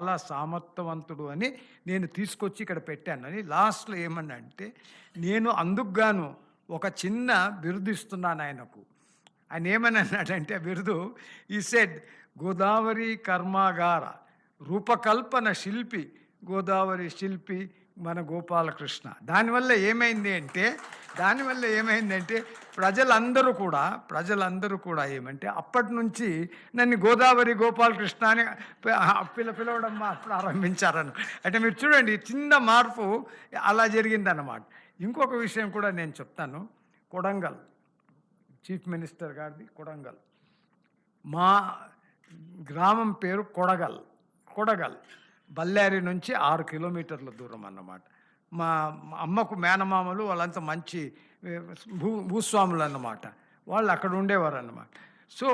చాలా సామర్థ్యవంతుడు అని నేను తీసుకొచ్చి ఇక్కడ పెట్టాను. అని లాస్ట్లో ఏమన్నా అంటే నేను అందుకుగాను ఒక చిన్న బిరుదు ఇస్తున్నాను ఆయనకు. ఆయన ఏమని అన్నాడంటే ఆ బిరుదు ఈ సెడ్ గోదావరి కర్మాగార రూపకల్పన శిల్పి గోదావరి శిల్పి మన గోపాలకృష్ణ. దానివల్ల ఏమైంది అంటే దానివల్ల ఏమైందంటే ప్రజలందరూ కూడా ప్రజలందరూ కూడా ఏమంటే అప్పటి నుంచి నన్ను గోదావరి గోపాలకృష్ణ అని పిల్ల పిల పిలవడం మా- అంటే మీరు చూడండి చిన్న మార్పు అలా జరిగిందన్నమాట. ఇంకొక విషయం కూడా నేను చెప్తాను. కొడంగల్ చీఫ్ మినిస్టర్ గారిది కొడంగల్. మా గ్రామం పేరు కొడగల్ కొడగల్. బల్లారి నుంచి ఆరు కిలోమీటర్ల దూరం అన్నమాట. మా అమ్మకు మేనమామలు వాళ్ళంతా మంచి భూ భూస్వాములు అన్నమాట వాళ్ళు అక్కడ ఉండేవారు అన్నమాట సో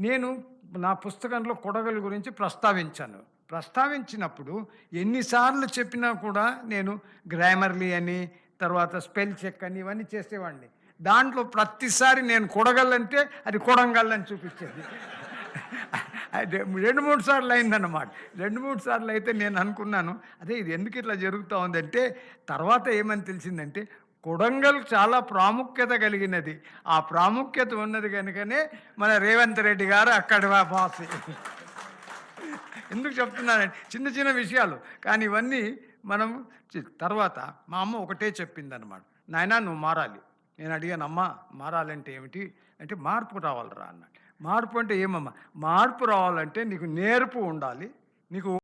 నేను నా పుస్తకంలో కొడగల గురించి ప్రస్తావించాను. ప్రస్తావించినప్పుడు ఎన్నిసార్లు చెప్పినా కూడా నేను గ్రామర్లీ అని తర్వాత స్పెల్ చెక్ అని ఇవన్నీ చేసేవాడిని. దాంట్లో ప్రతిసారి నేను కొడగలంటే అది కొడంగల్లని చూపించేది. రెండు మూడు సార్లు అయిందన్నమాట. రెండు మూడు సార్లు అయితే నేను అనుకున్నాను అదే ఇది ఎందుకు ఇట్లా జరుగుతూ ఉందంటే తర్వాత ఏమని తెలిసిందంటే కొడంగల్ చాలా ప్రాముఖ్యత కలిగినది. ఆ ప్రాముఖ్యత ఉన్నది కనుకనే మన రేవంత్ రెడ్డి గారు అక్కడ బాసి ఎందుకు చెప్తున్నానండి? చిన్న చిన్న విషయాలు. కానీ ఇవన్నీ మనం తర్వాత మా అమ్మ ఒకటే చెప్పింది అనమాట నాయనా నువ్వు మారాలి. నేను అడిగాను అమ్మ మారాలంటే ఏమిటి? అంటే మార్పు రావాలిరా అన్నాడు. మార్పు అంటే ఏమమ్మా? మార్పు రావాలంటే నీకు నేర్పు ఉండాలి. నీకు